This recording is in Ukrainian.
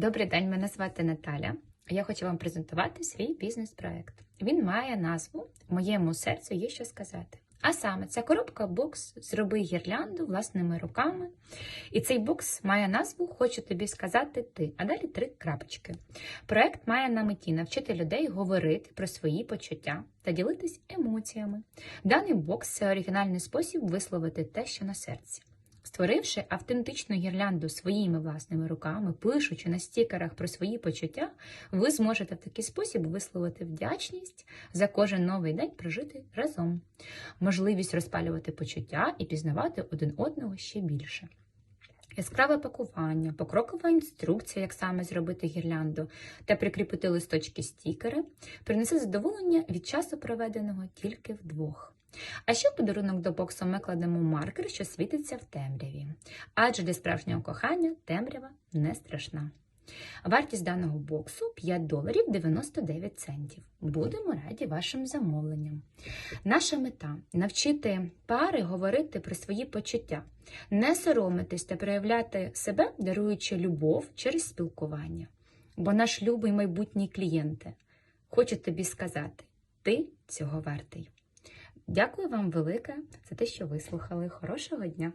Добрий день, мене звати Наталя. Я хочу вам презентувати свій бізнес-проект. Він має назву Моєму серцю є що сказати. А саме, це коробка бокс Зроби гірлянду власними руками. І цей бокс має назву Хочу тобі сказати ти. А далі три крапочки. Проект має на меті навчити людей говорити про свої почуття та ділитись емоціями. Даний бокс це оригінальний спосіб висловити те, що на серці. Створивши автентичну гірлянду своїми власними руками, пишучи на стікерах про свої почуття, ви зможете в такий спосіб висловити вдячність за кожен новий день прожити разом, можливість розпалювати почуття і пізнавати один одного ще більше. Яскраве пакування, покрокова інструкція, як саме зробити гірлянду та прикріпити листочки стікери, принесе задоволення від часу проведеного тільки вдвох. А ще в подарунок до боксу ми кладемо маркер, що світиться в темряві. Адже для справжнього кохання темрява не страшна. Вартість даного боксу 5 доларів 99 центів. Будемо раді вашим замовленням. Наша мета навчити пари говорити про свої почуття, не соромитись та проявляти себе, даруючи любов через спілкування. Бо наш любий майбутній клієнте хоче тобі сказати: ти цього вартий. Дякую вам велике за те, що вислухали. Хорошого дня!